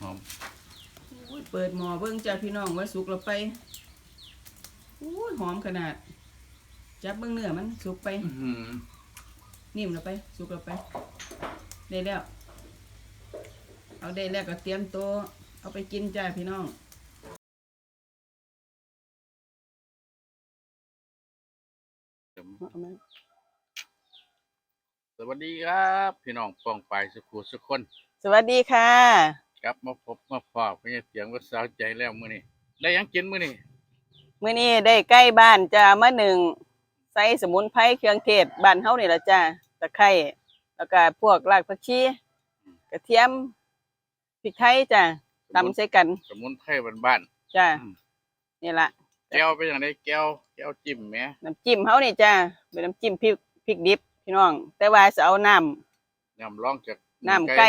หอมอุ้ยเปิดหม้อเบิ่งจ้าพี่น้องว่าสุกแล้วไปอุ้ยหอมขนาด จับเบิ่งเนื้อมันสุกไปอื้อหือนิ่มแล้วไป สุกแล้วไป ได้แล้ว เอาได้แล้วก็เตรียมตัวเอาไปกินจ้าพี่น้องเอามาสวัสดีครับ พี่น้องปองไปายสุขุสุขคน สวัสดีค่ะ กลับมาพบมาพอพี่เสียงว่าสาวใจแล้วมื้อนี้ได้หยังกินมื้อนี้มื้อนี้ได้ใกล้บ้านจ้ามาหนึ่งใส่สมุนไพรเครื่องเทศบ้านเฮานี่ล่ะจ้าตะไคร้แล้วก็พวกรากผักชีกระเทียมพริกไทยจ้าตำใส่กัน สมุนไพรบ้านจ้าอืมนี่ล่ะๆแก้วเป็นอย่างไรแก้วแก้วจิ้มแหมน้ำจิ้มเฮานี่จ้าเป็นน้ำจิ้มพริกพริกดิบพี่น้อง แต่ว่าจะเอาน้ำ ยำร้องจากน้ำไก่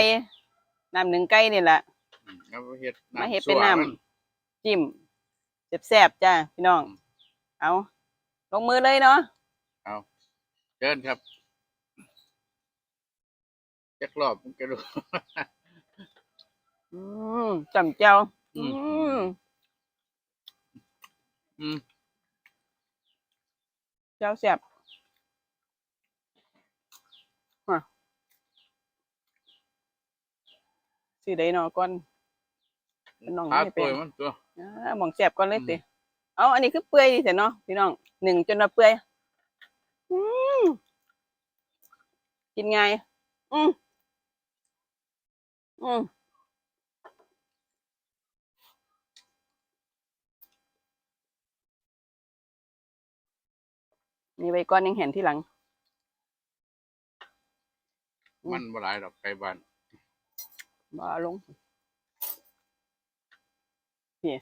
น้ำหนึ่งไก่นี่ล่ะอืมเอาไปเฮ็ดมาเฮ็ดเป็นสั่วน้มัำจิ้มแซ่บๆจ้าพี่น้อง เอาลงมือเลยเนาะเอาเชิญครับจักรอบมันก็รู้อืมจำเจ้า อือืมมอืมเจ้าแซ่บมา สิได้เนาะก่อนเป็นน้องขาไม่เป็นตัวมันตัวอ่าหมองแซ่บก่อนเลยอืมติเอาอันนี้คือเปื่อยดิเถอะเนาะพี่น้องหนึ่งจนว่าเปื่อยอืมกินไงายอืมอืมนี่ไว้ก่อนยังเห็นที่หลังอืมมันบ่หลายดอกไก่บ้าน มาลงพี่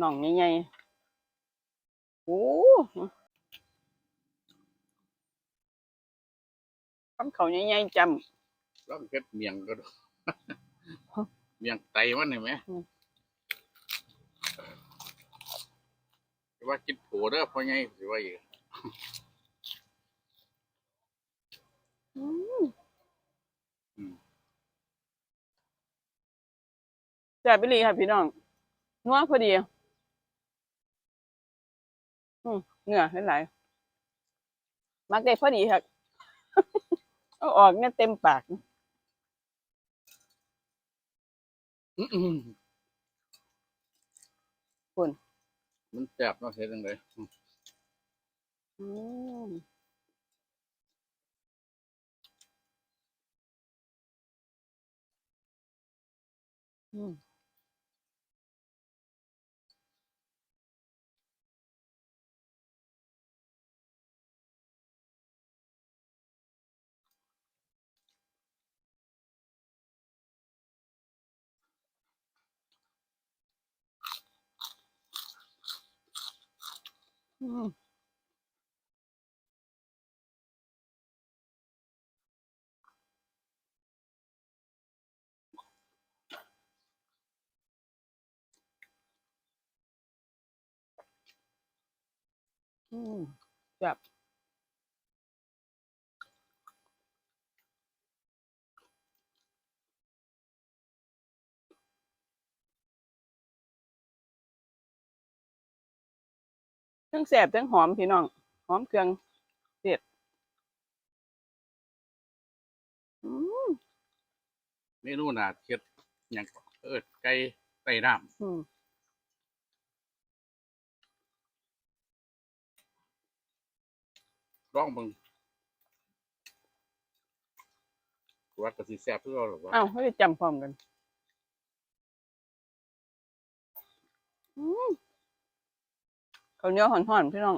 น่องใหญ่ๆโอ้คำเขาใหญ่ๆจร้องเฮ็ดเมียงก็ดูฮะเมียงไตมันเห็นไหมอืมสิว่ากินโผเด้อพ่อใหญ่สิว่าอีกำอืม อืมแซ่บไปเลยค่ะพี่น้องนัวพอดี อืมเนื้อหลายๆมักได้พอดีค่ะเอาออกเนี่ยเต็มปากอื้อหือคุณมันแซ่บเนาะเฮ็ดจังได๋อืมอืม อืมแบบ ทั้งแสบทั้งหอมพี่น้อง หอมเครื่องเผ็ดอืมเมนูน่าเฮ็ดหยังก็เอิ้นไก่ไต้น้ำอืมลองเบิ่งว่าก็สิแซ่บคือเก่าหรอวะเอ้าไม่ได้จำพร้อมกัน อืม ข้าวเหนียวห่อนๆพี่น้อง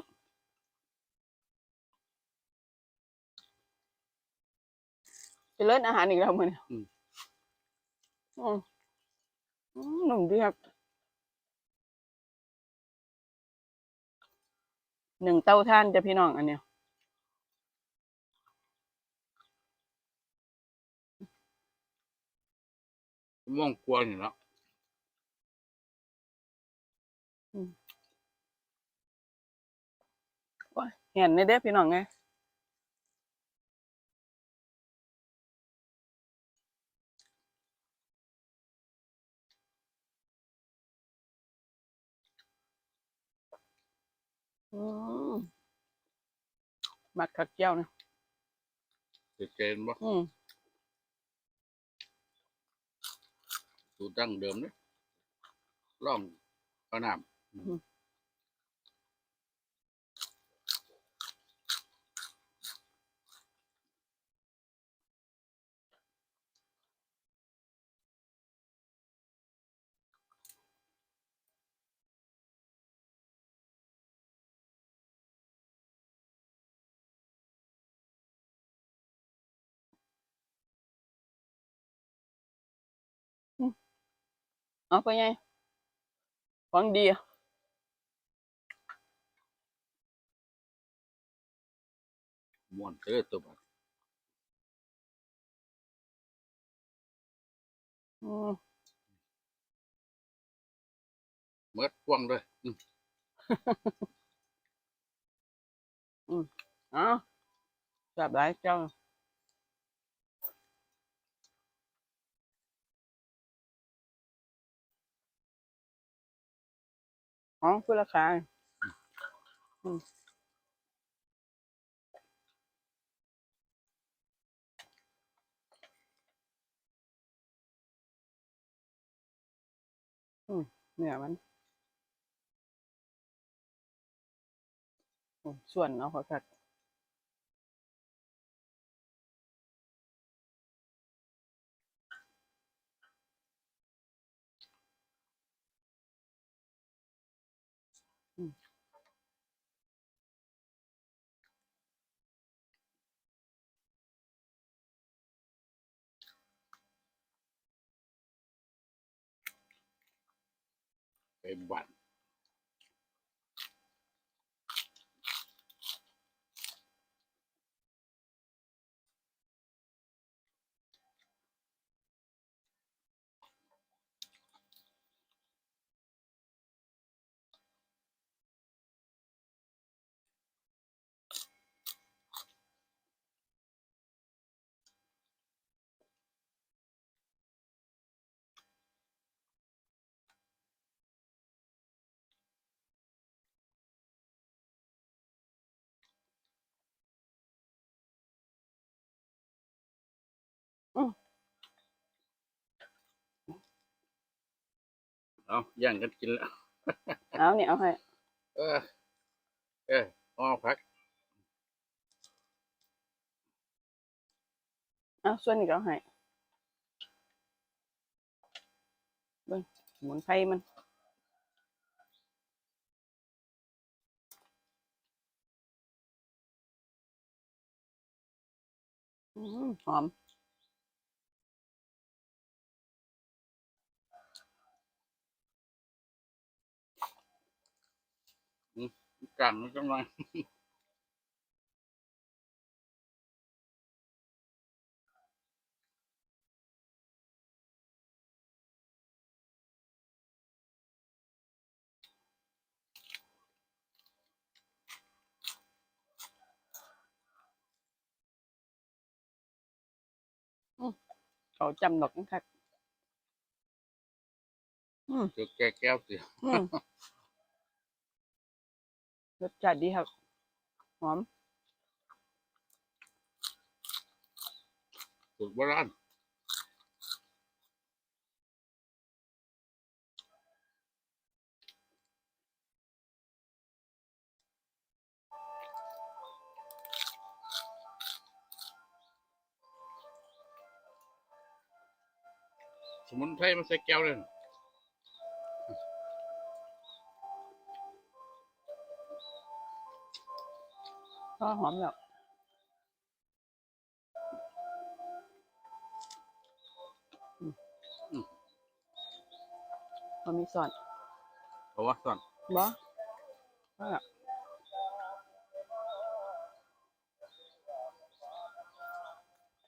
จะเลิศอาหารอีกแล้วมันอืม อืมหนุ่มดีครับหนึ่งเต้าท่านจะพี่น้องอันเนี้ยม่วงกวนนี่เนาะ เห็นในเด้อพี่น้องไงอมัดขักเจ้านะติดเกณฑ์บ่อืมสูตรดั้งเดิมเนี่ยล่องกระนำ เอาไปไงของดีำม้วนเตอตัวบัดอืมเมื่อกว้างด้วยอืมเอาแบบไรเจ้า อ๋อคือราคาอืมอืมเนี่ยมันส่วนเนาะขอคัด ไเอาย่างกันกินแล้ว เอาเนี่ยเอาให้ เออ เอออ้อพัก เอาส่วนนี้ก็เอาให้เบิ่งสมุนไพรมัน อืมหอม กลางมันจังหน่อยเข รับอืมเจอแก้แก้วสิอืมรสชาติดีครับ หอมสูตรโบราณสมุนไพรมันใส่แก้วเลย ก็หอมแบบอืมอืมมันมีซอสเพราะว่าซ่อนบ่ก็แบบ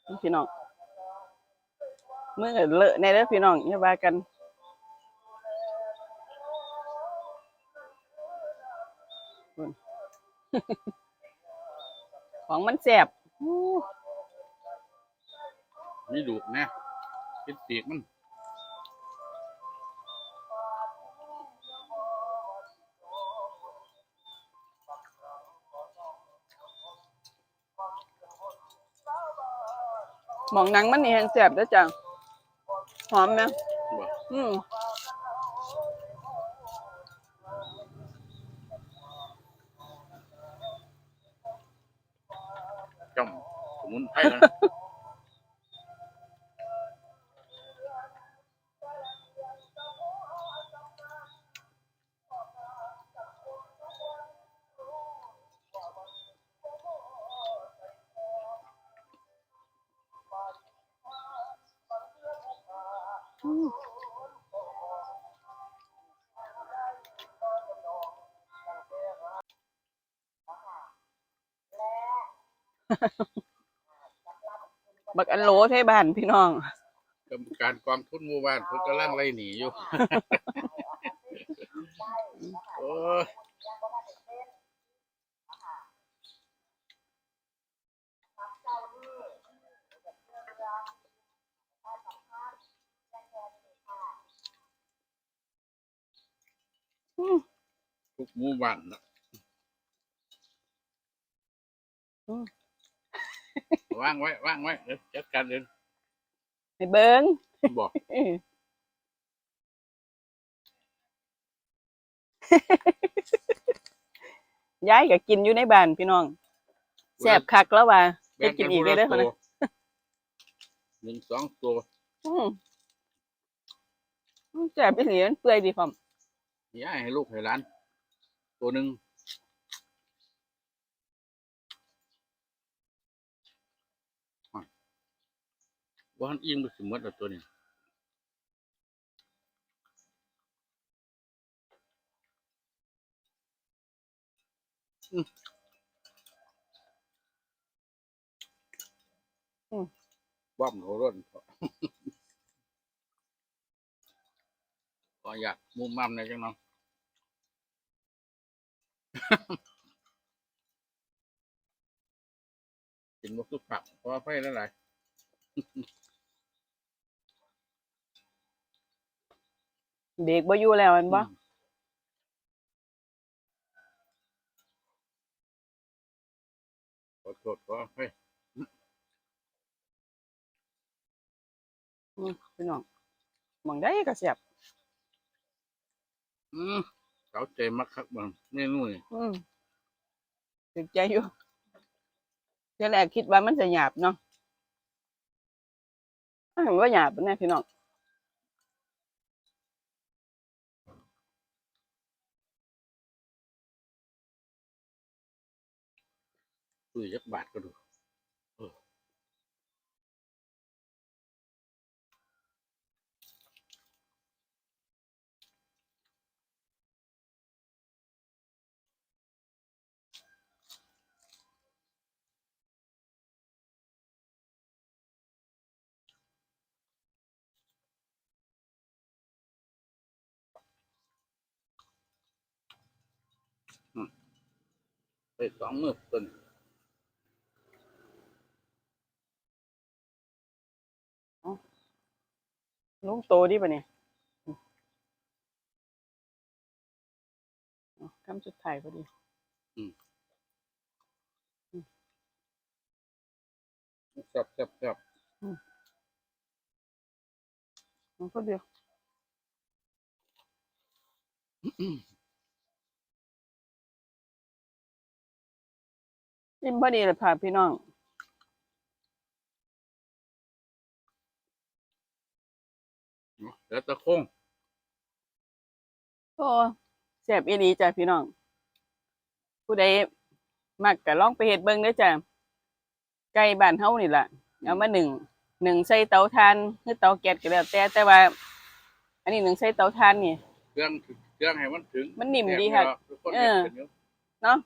นี่พี่น้องเมื่อก็เลอะในเด้อพี่น้องอย่าว่ากันคุณ ของมันแสบนี่ดูนะเป็นเปียกมันหมองนังมันนี่แห้งแสบด้วยจ้ะหอมไหมอืม มสมุนไพรนะอืม บักอันโหลไทยบ้านพี่น้อง กรรมการกองทุนหมู่บ้านเพิ่นกำลังไล่หนีอยู่ โอ้ยอืมทุกหมู่บ้านนะ อืม วางไว้วางไว้เดี๋ยวจัดการเองให้เบิ้งบอกอื้อย้ายก็กินอยู่ในบ้านพี่น้องแซ่บคักแล้วว่าไปกินอีกเลยเด้อแบ่งคนกันะนผู้ละตัวหนึ่งสองตัวอืมอืมแซ่บไปเหลียนเปื่อยดีพร้อมย้ายให้ลูกให้หลาน ตัวหนึ่ง ว่าหันอิงไปสมมติตัวนี้บ้อมเขาร่นก็อยากมุมมั่มในอยจังเนาะกินมุกทุกผักเพราะว่าไฟแล้วหล เบรกบ่อยู่แล้วแมันบ่อืมขอโทษขอให้อืมพี่น้องหมองได้ก็แซ่บอืมเขาใจมักคักบังเมนูนี่อืมถึกใจอยู่เทีแรกคิดว่ามันจะหยาบเนาะอ้าวว่าหยาบแน่พี่น้อง คุยยักบาทก็ดูเออไปสองมือต้น ลุงโตดิปะเนี่ยอืมอ๋อคำสุดท้ายพอดีแซ่บแซ่บแซ่บมันก็เดียวอิ่มพอดีเลยค่ะพี่น้อง เนาะ แล้วตะโค้งโอ้แซ่บอีหลีจ้ะพี่น้อง ผู้ใดมักก็ลองไปเฮ็ดเบิ่งเด้อจ้ะไก่บ้านเฮานี่ล่ะเอามาหนึ่งหนึ่งใส่เตาถ่านหรือเตาแก๊สก็แล้วแต่แต่ว่า อันนี้หนึ่งใส่เตาถ่านนี่ เครื่องเครื่องให้มันถึงมันนิ่มดีแซ่ค่ะบทุกคนเออเห็นอยู่ เนาะ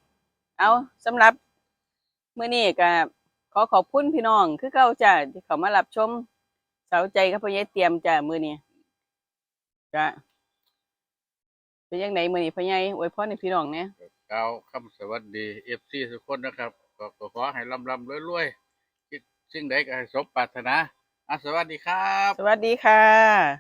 เอาสำหรับมื้อนี้ก็ขอขอบคุณพี่น้อง คือเก่าจ้ะที่เขามารับชม เสาใจกับพ่อใหญ่เตรียมจ้ะมื้อนี้ ก็เป็นยังไงมื้อนี้พ่อใหญ่อวยพรให้พี่น้องเนี่ยกล่าวคำสวัสดีเอฟซีทุกคนนะครับก็ก็ขอให้ลำลำรวยๆคิดสิ่งใดก็ให้สมปรารถนาอะสวัสดีครับ สวัสดีค่ะ